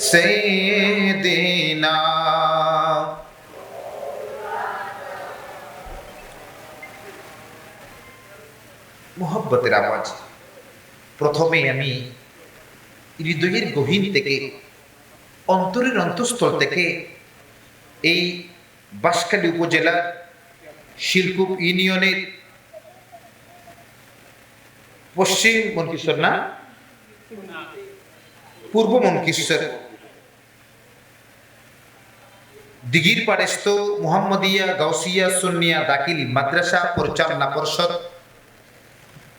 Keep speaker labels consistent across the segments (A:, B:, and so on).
A: سيدنا মোহব্বতের আওয়াজ প্রথমে আমি হৃদয়ের গহীন থেকে অন্তরের অন্তঃস্থল থেকে এই বাঁশখালী উপজেলার শিলকুপ ইউনিয়নের পশ্চিম মনকিশোর না পূর্ব মনকিশোর দিঘির পাড়েস্ত মুহাম্মদিয়া গাউসিয়া সুন্নিয়া দাখিল মাদ্রাসা পরিচালনা পরিষদ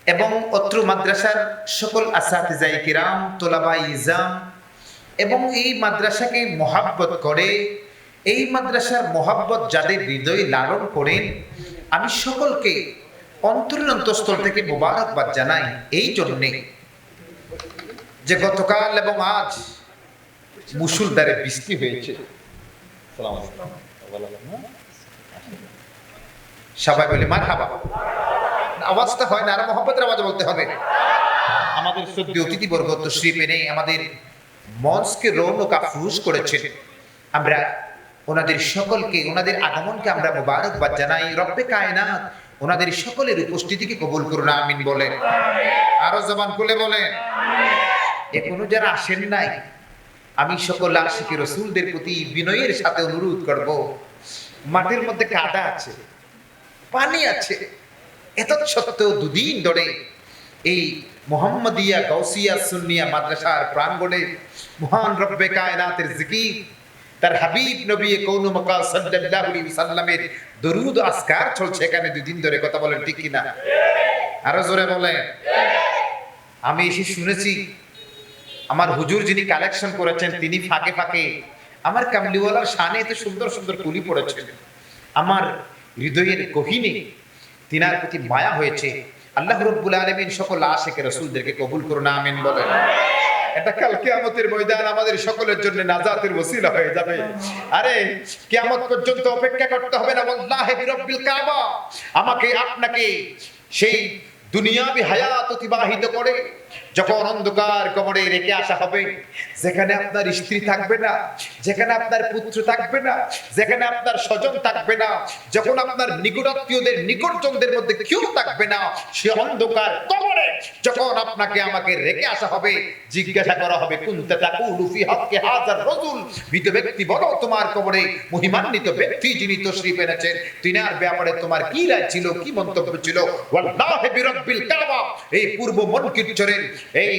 A: এবং অত্র মাদ্রাসার সকল আসাতিজাই কিরাম তোলাবা ইজাম এবং এই মাদ্রাসাকে মহাব্বত করে, এই মাদ্রাসার মহাব্বত যাদের হৃদয় লালন করেন আমি সকলকে অন্তরের অন্তঃস্থল থেকে মোবারকবাদ জানাই এই জন্যে যে গতকাল এবং আজ মুসুলদারে বৃষ্টি হয়েছে। সবাই বলে মার হাবা আওয়াজটা হয় না আরও মহব্বতের আওয়াজ বলতে হবে। আমাদের অতিথিবর্গ তশ্রীফ এনে আমাদের মঞ্চকে রৌনক আফরুজ করেছেন। আমরা ওনাদের সকলকে ওনাদের আগমনকে আমরা মোবারকবাদ জানাই। রব্বে কায়নাত ওনাদের সকলের উপস্থিতিকে কবুল করুন আমিন বলে আরও জবান খুলে বলেন। এখনও যারা আসেন নাই আমি সকল আশিকি রসুলদের প্রতি বিনয়ের সাথে অনুরোধ করব। মাটির মধ্যে কাদা আছে, পানি আছে। এত সত্ত্বেও দুদিন ধরে এই মোহাম্মদিয়া গৌসিয়া সুন্নিয়া মাদ্রাসার প্রাঙ্গণে মহান রব্বে কায়নাতের জিকির, তার হাবিব নবী কৌন মকা সাল্লামের দরুদ আসকার চলছে। এখানে দুদিন ধরে কথা বলেন ঠিক কিনা? আরও জোরে বলেন। আমি এসে শুনেছি আমার হুজুর যিনি কালেকশন করেছেন, তিনি ফাঁকে ফাঁকে আমার কামলিওয়ালার শানে এত সুন্দর সুন্দর কুলি পড়েছেন। আমার হৃদয়ের গহিনে তিনার প্রতি মায়া হয়েছে। আল্লাহ রব্বুল আলমিন সকল আশেখ রসুলদেরকে কবুল করুন, আমিন বলেন। এটা কাল কিয়ামতের ময়দান, আমাদের সকলের জন্য নাজাতের ওসিলা হয়ে যাবে। আরে, কিয়ামত পর্যন্ত অপেক্ষা করতে হবে না আল্লাহ কাবা। আমাকে আপনাকে সেই দুনিয়াবি হায়াত অতিবাহিত করে যখন অন্ধকার কবরে রেখে আসা হবে, যেখানে আপনার স্ত্রী থাকবে না, যেখানে আপনার পুত্র থাকবে না, যেখানে আপনার স্বজন থাকবে না, যখন আপনার নিকটাত্মীয়দের, নিকটজনদের মধ্যে কেউ থাকবে না, সে অন্ধকার কবরে যখন আপনাকে আমাকে রেখে আসা হবে, জিজ্ঞাসা করা হবে, কুনতে তাকুলু ফি হাক্কি হাজার রাজুল? মৃত ব্যক্তি বলো, তোমার কবরে মহিমান্বিত ব্যক্তি যিনি তশরিফ এনেছেন, তিনার ব্যাপারে তোমার কি রায় ছিল, কি মন্তব্য ছিল? ওয়াল্লাহি বিরাব্বিল কাবা। এই পূর্ব মনকিরচরের এই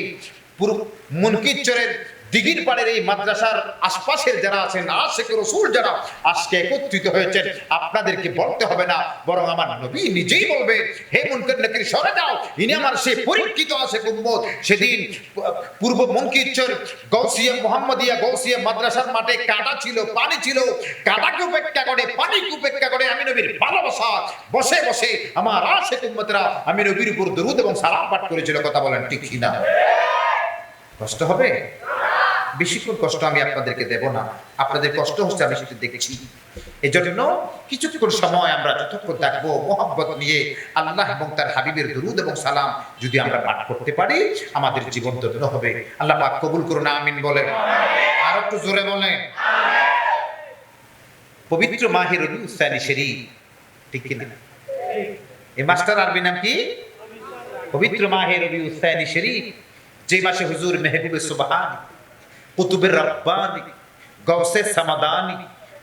A: মুনকির মনকিরচরের দিঘির পাড়ের এই মাদ্রাসার আশপাশের যারা আছেন, আশেখ রসুল যারা আজকে একত্রিত হয়েছেন, আপনাদেরকে বলতে হবে না, বরং আমার নবী নিজেই বলবে, হে মুনকার নাকির, সরে যাও, ইনি আমার সে পরীক্ষিত আছে উম্মত। সেদিন পূর্ব মনকিচ্ছর গৌসিয়া মোহাম্মদিয়া গৌসিয়া মাদ্রাসার মাঠে কাটা ছিল, পানি ছিল। কাটাকে উপেক্ষা করে, পানিকে উপেক্ষা করে আমি নবীর ভালোবাসা বসে বসে আমার আশেখ উম্মতরা আমি নবীর উপর দরুদ এবং সালাম পাঠ করেছিল, কথা বলেন ঠিক কিনা? কষ্ট হবে? বেশিক্ষণ কষ্ট আমি আপনাদেরকে দেব না। আপনাদের কষ্ট হচ্ছে আমি সেটা দেখছি। এজন্য কিছুক্ষণ সময় আমরা যতক্ষণ থাকব মোহাম্মত নিয়ে আল্লাহ এবং তার হাবিবের দরুদ এবং সালাম যদি আমরা পাঠ করতে পারি, আমাদের জীবন ধন্য হবে। আল্লাহ পাক কবুল করুন, আমিন বলেন। আর একটু জোরে বলেন। পবিত্র মাহের উস্তানি শরীফ, ঠিক কিনা? এই মাস্টার আরবি নাম কি? পবিত্র মাহের রবি উস্তানি শরীফ। যে মাসে হুজুর মেহবুবে সুবহান কুতুবের রব্বানি গৌসে সামাদানি,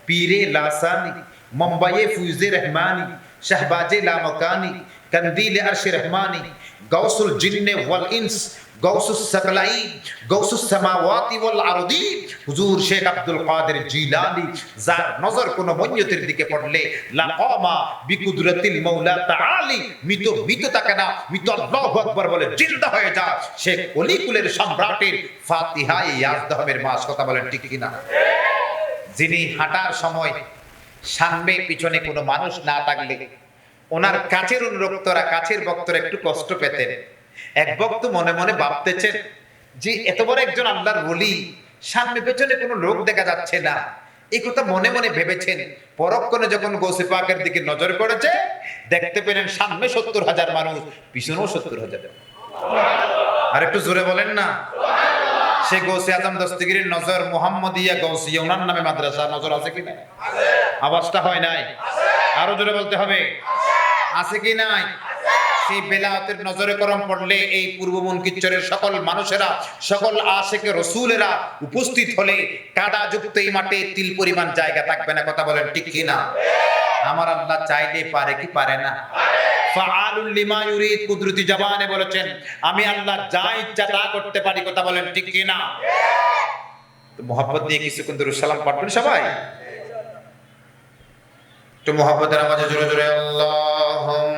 A: পীরে লাসানি, মুম্বাইয়ে ফুজে রহমানি, শাহবাজে লামকানি কন্দিল আরশ রহমানি গৌসুল জিন্নে ওয়াল ইনস হুজুর আব্দুল যার নজর কোন দিকে পড়লে জিন্দা হয়ে যা। অলিকুলের সম্রাটের ফাতিহা কথা বলেন কিনা? যিনি হাঁটার সময় সামনে পিছনে কোনো মানুষ না থাকলে, ওনার কাছের অনুরক্তরা কাছের বক্তরা একটু কষ্ট পেতেন। এক ভক্ত মনে মনে ভাবতেছেন যে এত বড় একজন আল্লাহর বলি সামনে পেছনে কোনো লোক দেখা যাচ্ছে না। এই কথা মনে মনে ভেবেছেন। পরক্ষণে যখন গৌসে পাকের দিকে নজর করেছে দেখতে পেলেন সামনে সত্তর হাজার মানুষ, পিছনেও সত্তর হাজার। আর একটু জোরে বলেন না। সে গৌসে আজম দস্তগিরির নজর মোহাম্মদিয়া গৌসিয়া ওনার নামে মাদ্রাসা নজর আছে কি না আওয়াজটা হয় নাই? আরও জোরে বলতে হবে। আছে কি নাই? সেই বেলাতের নজরে করম পড়লে এই পূর্ব মনকিচ্চরের সকল মানুষেরা, সকল আশেকে রসুলেরা উপস্থিত হলে কাদা যুক্ত এই মাঠে তিল পরিমাণ জায়গা থাকবে না, কথা বলেন ঠিক কি না আমার আল্লাহ চাইলে পারে কি পারে না? আমি আল্লাহ যা ইচ্ছা তা করতে পারি, কথা বলেন ঠিক কি না তো মোহাম্মদ নিয়ে কিছুক্ষণ সালাম পাঠবেন সবাই? তো মোহাম্মদের আওয়াজে জোরে জোরে, আল্লাহুম্মা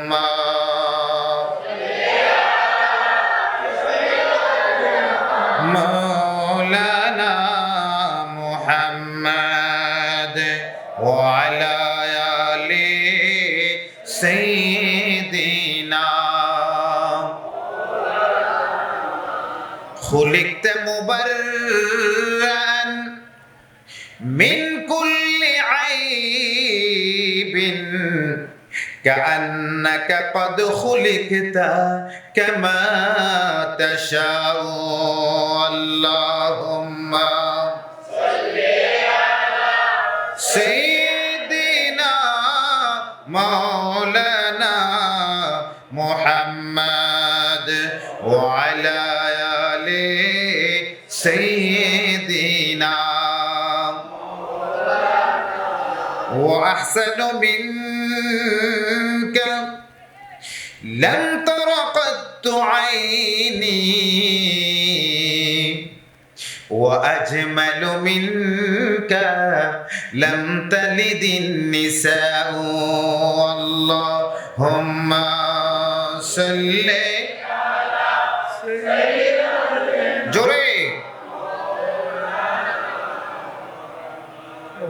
A: كأنك قد خلقت كما تشاء. اللهم سيدنا مولانا محمد وعلى آل سيدنا وأحسن منك لم تر قط عيني وأجمل منك لم تلد النساء. اللهم صل جري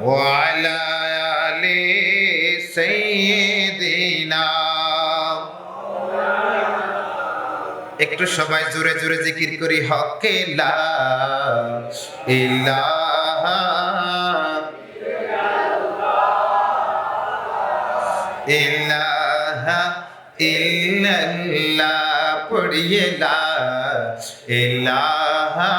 A: وعلى একটু সবাই জোরে জোরে জিকির করি হকে লা ইলাহা ইলাহা ইল্লাল্লাহ পড়িয়ে লা ইলাহা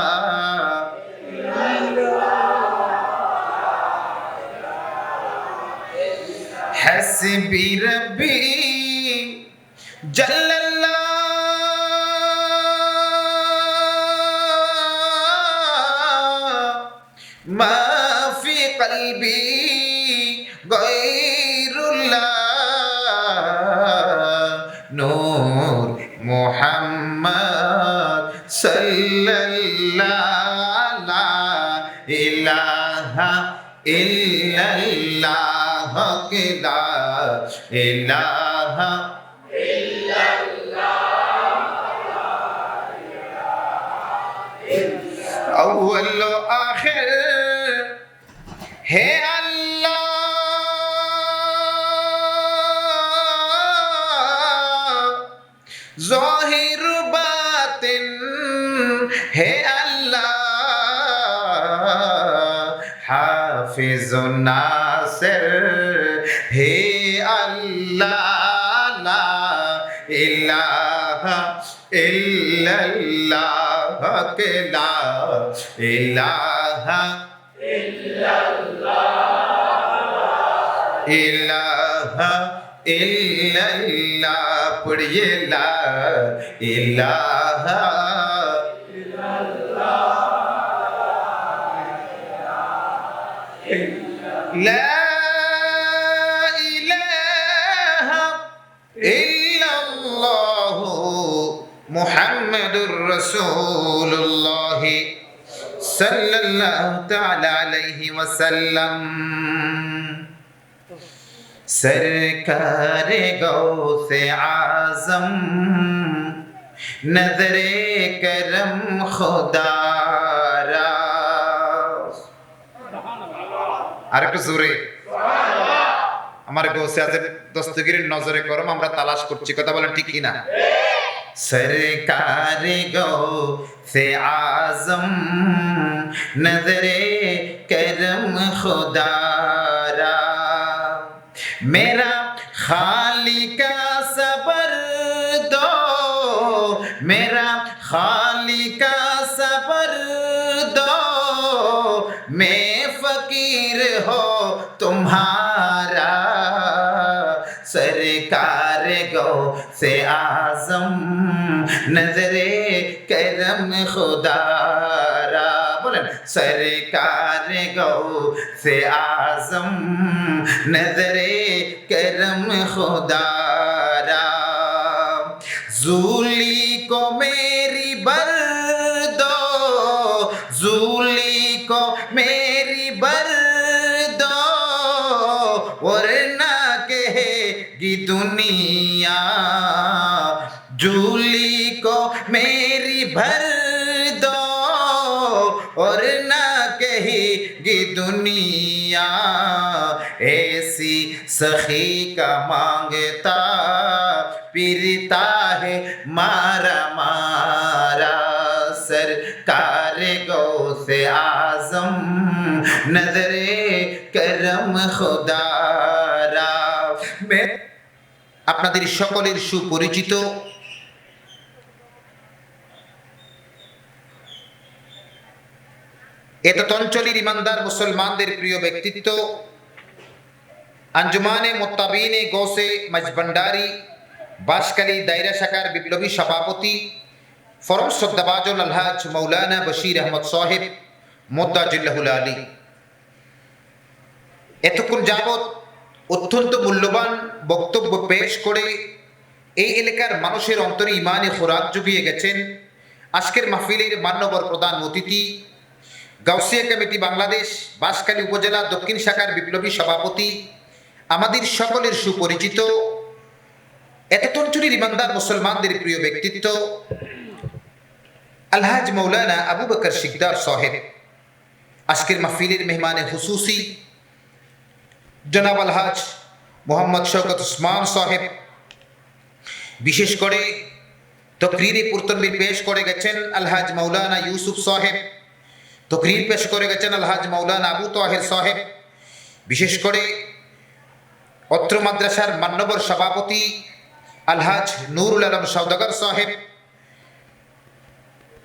A: حسبي ربي جل إله থাকে না ইলাহা ইলাহা ইল্লাল্লাহ পড়িয়ে লা ইলাহা ইল্লাল্লাহ। লা রসুল্লাহি সাল্লাম সরকারে গৌসে আজম, নজরে করম খুদারে আমার গৌসে আজম দস্তগির নজরে করম, আমরা তালাশ করছি, কথা বলেন ঠিক কিনা? سرکار گو سے آزم نظر کرم خدا را۔ میرا خالی کا صبر دو۔ میرا خالی کا صبر دو۔ میں فقیر ہو تمہارا سرکار۔ गो से आजम नजरे करम खुदारा बोलें सरकार गो से आजम नजरे करम खुदारा जूली को मैं दुनिया ऐसी सखी का मांगता पिरता है मारा मारा सरकार गौ से आजम नजरे करम खुदारा मैं আপনাদের সকলের সুপরিচিত এত অঞ্চলের ইমানদার মুসলমানদের প্রিয় ব্যক্তিত্ব। আঞ্জুমানে, মোত্তাবিনে গোসে মজবন্ডারি, বাসকালী, দায়রা শাখার বিপ্লবী সভাপতি, ফরম শ্রদ্ধাবাজন আলহাজ মৌলানা বশির আহমদ সাহেব মোদ্দাজুল্লাহুল আলী। এতক্ষণ যাবৎ অত্যন্ত মূল্যবান বক্তব্য পেশ করে এই এলাকার মানুষের অন্তরে ইমানে খোরাক জুগিয়ে গেছেন। আজকের মাহফিলের মান্যবর প্রধান অতিথি গাউসিয়া কমিটি বাংলাদেশ, বাঁশখালী উপজেলা, দক্ষিণ শাখার বিপ্লবী সভাপতি, আমাদের সকলের সুপরিচিত এততঞ্চুরির ইমানদার মুসলমানদের প্রিয় ব্যক্তিত্ব, আলহাজ মৌলানা আবু বকর শিকদার সাহেব। আজকের মাহফিলের মেহমানে হুসুসি, জনাব আলহাজ মোহাম্মদ শওকত উসমান সাহেব। বিশেষ করে তকরিরে পুরতনবির পেশ করে গেছেন আলহাজ মৌলানা ইউসুফ সাহেব। তকরির পেশ করে গেছেন আলহাজ মৌলানা আবু তাহের সাহেব। বিশেষ করে অত্র মাদ্রাসার মান্যবর সভাপতি আলহাজ নুরুল আলম সৌদাগর সাহেব।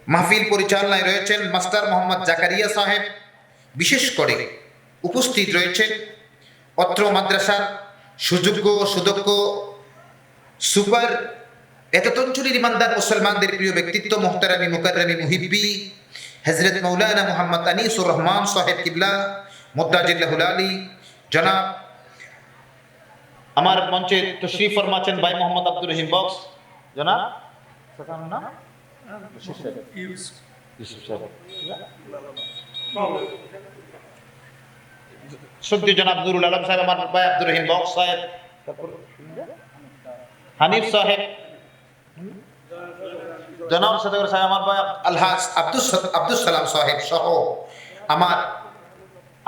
A: মাহফিল পরিচালনায় রয়েছেন মাস্টার মোহাম্মদ জাকারিয়া সাহেব। বিশেষ করে উপস্থিত রয়েছেন অত্র মাদ্রাসার সুযোগ্য সুদক্ষ সুপার এততঞ্চুরির ইমানদার মুসলমানদের প্রিয় ব্যক্তিত্ব মোহতারামি মুকাররামি মুহিব্বি হজরত মৌলানা মোহাম্মদ আনিসুর রহমান সাহেব কিবলা মুদ্দাজিল্লাহুল আলী, জনাব আমার মঞ্চে তশরিফ ফরমাচ্ছেন ভাই মোহাম্মদ আব্দুর রহিম বক্স। জনাব সত্যি জনাব নুরুল আলম সাহেব, আমার ভাই আব্দুর রহিম বক্স সাহেব। হানিফ সাহেব। জনাব সদর সাহেব, আমার ভাই আলহাজ আব্দুল আব্দুল সালাম সাহেব সহ আমার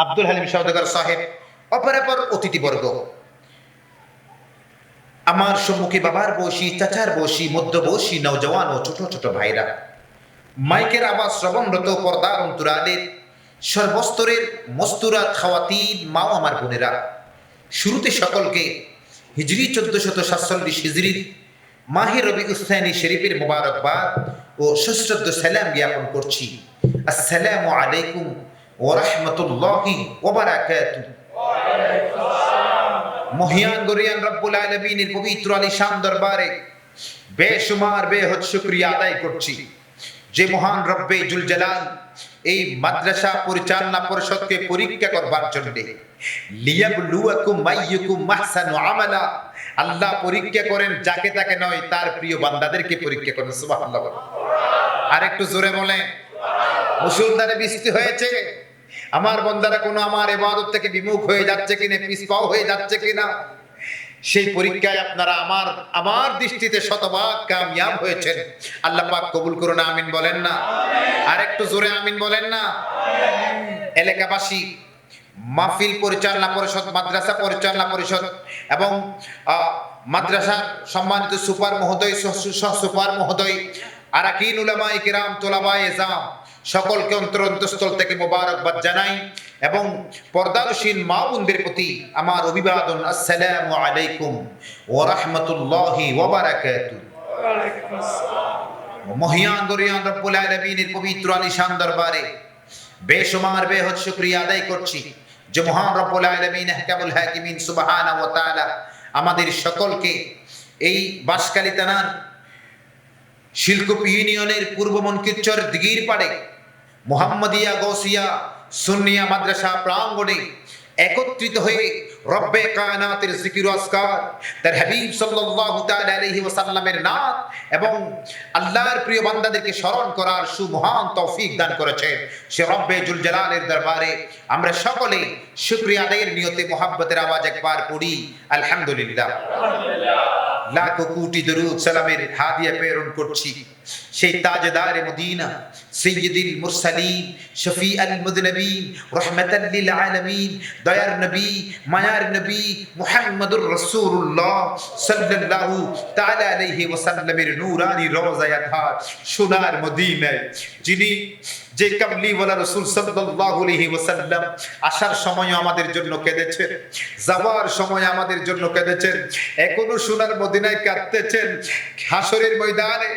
A: আব্দুল হালিম সৌদাগর সাহেব, অপরাপর অতিথিবর্গ। আমার সম্মুখে বাবার বসি চাচার বসি মধ্যবসী নৌজওয়ান ও ছোট ছোট ভাইরা। মাইকের আওয়াজ শ্রবণরত পর্দার অন্তরালের সর্বস্তরের মস্তুরাত খাওয়াতিন মাও আমার বোনেরা। শুরুতে সকলকে হিজরি চোদ্দ শত সাতচল্লিশ হিজরির মাহে রবি উস্তানি শরীফের মোবারকবাদ ও সশ্রদ্ধ সালাম জ্ঞাপন করছি। আসসালামু আলাইকুম ও রহমতুল্লাহি ওবারাকাতু মহিয়ান গরিয়ান রব্বুল আলমিনের পবিত্র দরবারে বেশুমার, বেহদ শুক্রিয়া আদায় করছি। যে মহান রব্বে জুল জালাল এই মাদ্রাসা পরিচালনা পরিষদকে পরীক্ষা করবার জন্য। লিয়াবলুয়াকুম মাইয়ুকুম মাহসানু আমালা। আল্লাহ পরীক্ষা করেন যাকে তাকে নয়, তার প্রিয় বান্দাদেরকে পরীক্ষা করেন, সুবহানাল্লাহ আর একটু জোরে বলেন মুসলমানে বৃষ্টি হয়েছে, আমার বন্দারা কোনো আমার এবাদত থেকে বিমুখ হয়ে যাচ্ছে কিনা পিসপাও হয়ে যাচ্ছে কিনা? সেই পরীক্ষায় আপনারা আমার আমার দৃষ্টিতে শতভাগ কামিয়াব হয়েছেন। আল্লাহ পাক কবুল করুন, আমিন বলেন না। আর একটু জোরে আমিন বলেন না। এলাকাবাসী মাহফিল পরিচালনা পরিষদ, মাদ্রাসা পরিচালনা পরিষদ এবং মাদ্রাসার সম্মানিত সুপার মহোদয় সুপার মহোদয়, আরাকিন উলামা ইকরাম তোলাবা এজাম সকলকে অন্তর অন্তঃস্থল থেকে মোবারকবাদ জানাই এবং পর্দাদশীল মা বোনদের প্রতি আমার অভিবাদন। আসসালামু আলাইকুম ওয়া রাহমাতুল্লাহি ওয়া বারাকাতুহু মহিয়ান গরিয়ান রব্বুল আলামিনের পবিত্র আলিশান দরবারে বেশুমার বেহদ শুকরিয়া আদায় করছি। যে মহান রব্বুল আলমিন আহকামুল হাকিমিন সুবাহান ও তালা আমাদের সকলকে এই বাসকালী থানার শিলকুপ ইউনিয়নের পূর্ব মনকিচ্চর দিগির পাড়ে মোহাম্মদিয়া গৌসিয়া সুন্নিয়া মাদ্রাসা প্রাঙ্গণে একত্রিত হয়ে রব্বে কায়নাতের জিকির আসকার তার হাবিব সাল্লাল্লাহু তাআলা আলাইহি ওয়াসাল্লামের নাম এবং আল্লাহর প্রিয় বান্দাদেরকে স্মরণ করার সুমহান তৌফিক দান করেছেন সে রব্বে জুল জালালের দরবারে আমরা সকলে শুকরিয়া আদায়ের নিয়তে মোহাব্বতের আওয়াজ একবার পড়ি। আলহামদুলিল্লাহ। লাখো কোটি দরুদ সালামের হাদিয়া প্রেরণ করছি। সেই তাজদার মদিনা মুরসালিন শফি আল মুদনবীন আলামিন, দয়ার নবী, মায়ার নবী মুহাম্মদুর রাসূলুল্লাহ সাল্লাল্লাহু তাআলা আলাইহি ওয়াসাল্লামের নূরানি রওজায় সোনার যিনি যে সাল্লাল্লাহু আলাইহি ওয়াসাল্লাম আসার সময় আমাদের জন্য কেঁদেছেন, যাওয়ার সময় আমাদের জন্য কেঁদেছেন, এখনও সোনার মদিনায় কাঁদতেছেন হাসরের ময়দানে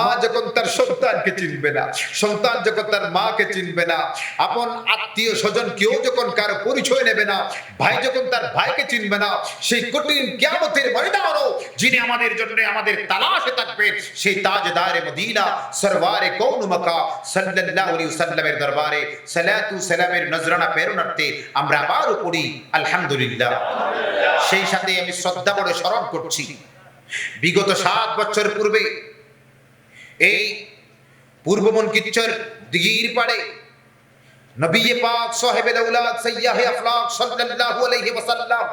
A: মা যখন তার সন্তানকে চিনবে না, সন্তান যখন তার মাকে চিনবে না, আপন আত্মীয় স্বজন কেউ যখন কারও পরিচয় নেবে না, ভাই যখন তার ভাইকে চিনবে না, সেই কঠিন কিয়ামতের ময়দানও যিনি আমাদের জন্য আমাদের তালাশে থাকবেন সেই তাজদারে মদিনা, সরওয়ারে কৌন মাকা, সাল্লাল্লাহু আলাইহি ওয়াসাল্লামের দরবারে সালাতু সালামের নজরানা প্রেরণার্থে আমরা আবারও পড়ি আলহামদুলিল্লাহ। সেই সাথে আমি শ্রদ্ধা বড় স্মরণ করছি। বিগত সাত বছর পূর্বে এই পূর্বমন কিচ্ছর দিগির পাড়ে নবী পাক সাহেবে দৌলাদ সৈয়াহ আফলাক সাল্লাল্লাহু আলাইহি ওয়াসাল্লাম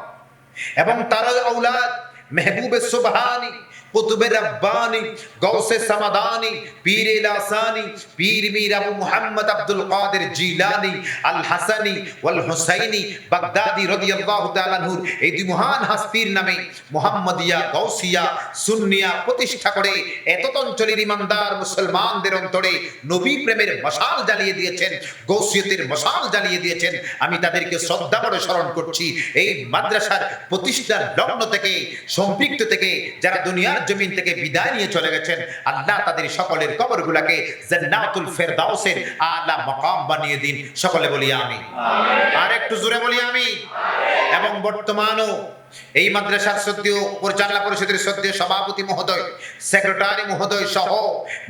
A: এবং তার ঔলাদ মেহবুবে সুবহানি কুতুবে রব্বানি গৌসে সামাদানি, পীর লাসানি পীর মীর আবু মুহাম্মদ আব্দুল কাদের জিলানি, আল হাসানি ওয়াল হুসাইনি, বাগদাদি রাদিয়াল্লাহু তাআলা আনহুর এই দুই মহান হাস্তির নামে মুহাম্মদিয়া গৌসিয়া সুন্নিয়া প্রতিষ্ঠা করে এত অঞ্চলের ইমানদার মুসলমানদের অন্তরে নবী প্রেমের মশাল জ্বালিয়ে দিয়েছেন গৌসিয়তের মশাল জ্বালিয়ে দিয়েছেন। আমি তাদেরকে শ্রদ্ধা করে স্মরণ করছি, এই মাদ্রাসার প্রতিষ্ঠার লগ্ন থেকে, সম্পৃক্ত থেকে যারা দুনিয়ার জমিন থেকে বিদায় নিয়ে চলে গেছেন। আল্লাহ তাদের সকলের কবরগুলাকে জান্নাতুল ফেরদাউসের আলা মকাম বানিয়ে দিন। সকলে বলি আমি আর একটু জোরে বলি আমি এবং বর্তমানও এই মাদ্রাসার সদ্যীয় পরিচালনা পরিষদের সদ্যীয় সভাপতি মহোদয় সেক্রেটারি মহোদয় সহ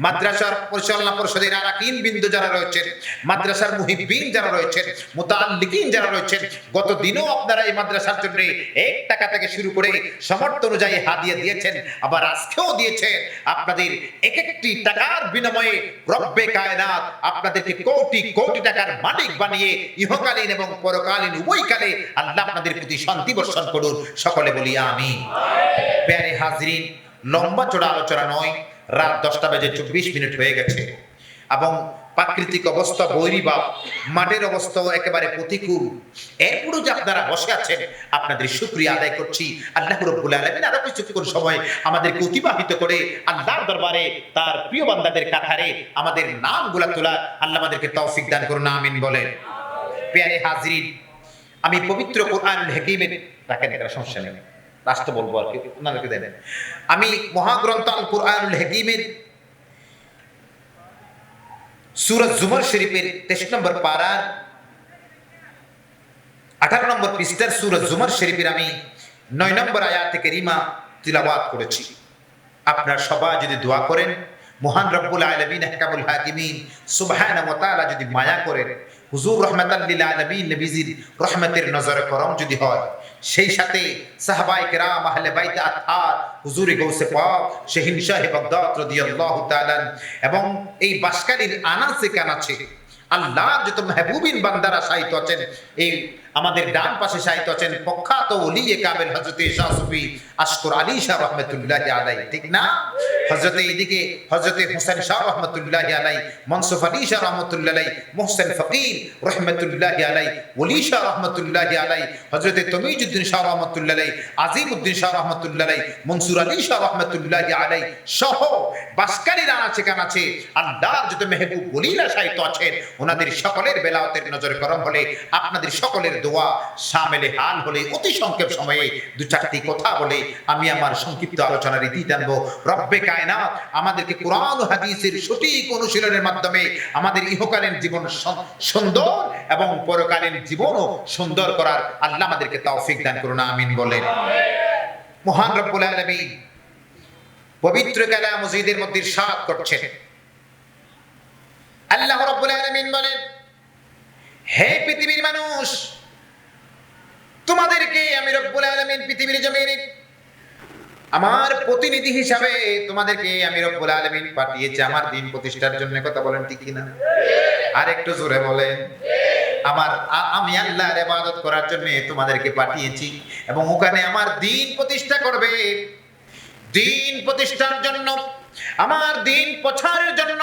A: মাদ্রাসার পরিচালনা পরিষদের আরাকিন বিন্দু যারা রয়েছেন, মাদ্রাসার মুহিবিন যারা রয়েছেন মুতাল্লিকিন যারা রয়েছেন, গত দিনও আপনারা এই মাদ্রাসার জন্য এক টাকা থেকে শুরু করে সমর্থ অনুযায়ী হাদিয়া দিয়েছেন, আবার আজকেও দিয়েছেন। আপনাদের এক একটি টাকার বিনিময়ে রব্বে কায়নাত আপনাদেরকে কোটি কোটি টাকার মালিক বানিয়ে ইহকালীন এবং পরকালীন উভয়কালে আল্লাহ আপনাদের প্রতি শান্তি বর্ষণ করুন। সকলে বলি আমি প্যারে হাজরিন, লম্বা চড়া আলোচনা নয়, রাত দশটা বেজে চব্বিশ মিনিট হয়ে গেছে। এবং প্রাকৃতিক অবস্থা বৈরিবা মাঠের অবস্থাও একেবারে প্রতিকূল। এরপরও যে আপনারা বসে আছেন, আপনাদের শুক্রিয়া আদায় করছি। আল্লাহ রব্বুল আলমিন আরও কিছুক্ষণ সময় আমাদেরকে অতিবাহিত করে আল্লাহর দরবারে তার প্রিয় বান্দাদের কাতারে আমাদের নাম নামগুলা তোলা, আল্লাহ আমাদেরকে তৌফিক দান করুন, আমিন বলেন। পেয়ারে হাজরিন, আমি পবিত্র কোরআন হাকিমের রাখেন এটা সমস্যা নেই। রাষ্ট্র বলব আর কি, ওনাদেরকে দেবেন আমি মহাগ্রন্থ আল কোরআনুল হাকিমের সুরত জুমর শরীফের তেইশ নম্বর পাড়ার আঠারো নম্বর পৃষ্ঠার সুরত জুমর শরীফের আমি নয় নম্বর আয়াত থেকে রিমা তিলাবাত করেছি। আপনার সবাই যদি দোয়া করেন, মহান রব্বুল আলমিন হেকাবুল হাকিমিন সুবহান যদি মায়া করেন হুজুর রহমাতাল লিল আলামিন নবীজির রহমতের নজরে করম যদি হয়, সেই সাথে সাহবাই কেরাম আহলে বাইত আথার হুজুরে গৌসে পাক শেহিন শাহে বাগদাদ রাদিয়াল্লাহু তাআলা এবং এই বাসকারীর আনাচে কানাচে আল্লাহ যত মেহবুবিন বান্দারা সাহিত্য আছেন, এই আমাদের ডান পাশে সাহিত্য আছেন প্রখ্যাত ওলিয়ে কাবেল হজরত শাহ সুফি আশকর আলী শাহ রহমতুল্লাহ আলাই ঠিক না? হজরতে এদিকে হজরতে হুসেন শাহ রহমতুল্লাহ আলাই মনসুফ আলী শাহ রহমতুল্লাহ মোহসেন ফকির রহমতুল্লাহ আলাই ওলি শাহ রহমতুল্লাহ আলাই হজরতে তমিজুদ্দিন শাহ রহমতুল্লাহ আজিম উদ্দিন শাহ রহমতুল্লাহ মনসুর আলী শাহ রহমতুল্লাহ আলাই সহ বাসকারীরা আছে কান আছে। আল্লাহর যত মেহবুব বলিরা সাহিত্য আছেন, ওনাদের সকলের বেলাওতের নজরে করম হলে আপনাদের সকলের দোয়া সামেলে হাল হলে অতি সংক্ষেপ সময়ে দু চারটি কথা বলে আমি আমার সংক্ষিপ্ত আলোচনার ইতি জানব। রব্বে কায়নাত আমাদেরকে কোরআন হাদিসের সঠিক অনুশীলনের মাধ্যমে আমাদের ইহকালীন জীবন সুন্দর এবং পরকালীন জীবনও সুন্দর করার আল্লাহ আমাদেরকে তৌফিক দান করুন, আমিন বলেন। মহান রব্বুল আলামিন পবিত্র কালাম মসজিদের মধ্যে ইরশাদ করছেন। আল্লাহ রব্বুল আলামিন বলেন, হে পৃথিবীর মানুষ তোমাদেরকে আমি রব্বুল আলামিন পৃথিবীর জমিনে আমার প্রতিনিধি হিসাবে তোমাদেরকে আমি রব্বুল আলামিন পাঠিয়েছি। আমার দিন প্রতিষ্ঠার জন্য কথা বলেন ঠিক কিনা? আর একটু জোরে বলেন। আমার আমি আল্লাহর ইবাদত করার জন্য তোমাদেরকে পাঠিয়েছি এবং ওখানে আমার দিন প্রতিষ্ঠা করবে। দিন প্রতিষ্ঠার জন্য আমার দিন প্রচারের জন্য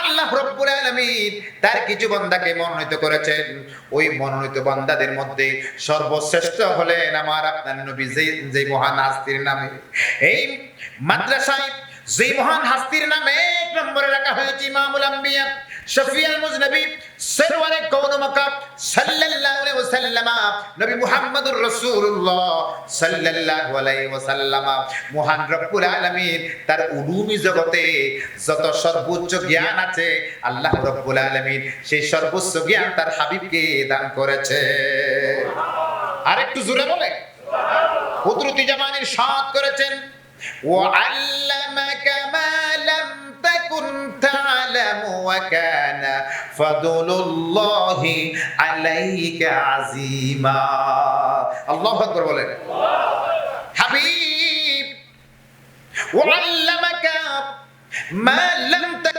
A: আল্লাহ রব্বুল আলামিন তার কিছু বান্দাকে মনোনীত করেছেন। ওই মনোনীত বান্দাদের মধ্যে সর্বশ্রেষ্ঠ হলেন আমার আপনার নবী যে যে মহান হাস্তির নামে। এই মাদ্রাসায় যে মহান হাস্তির নামে এক নম্বরে রাখা হয়েছে ইমামুল আম্বিয়া শফিয়াল মুজনবী সরওয়ারে কওন মাকাম সাল্লাল্লাহু আল্লাহ সেই সর্বোচ্চ জ্ঞান তার দান করেছে। আরেকটু জোরে বলে কুদরতি জামানের করেছেন। تعلم وكان فضل الله عليك عظيما الله أكبر বলেন হাবিব وعلمك ما لم تكن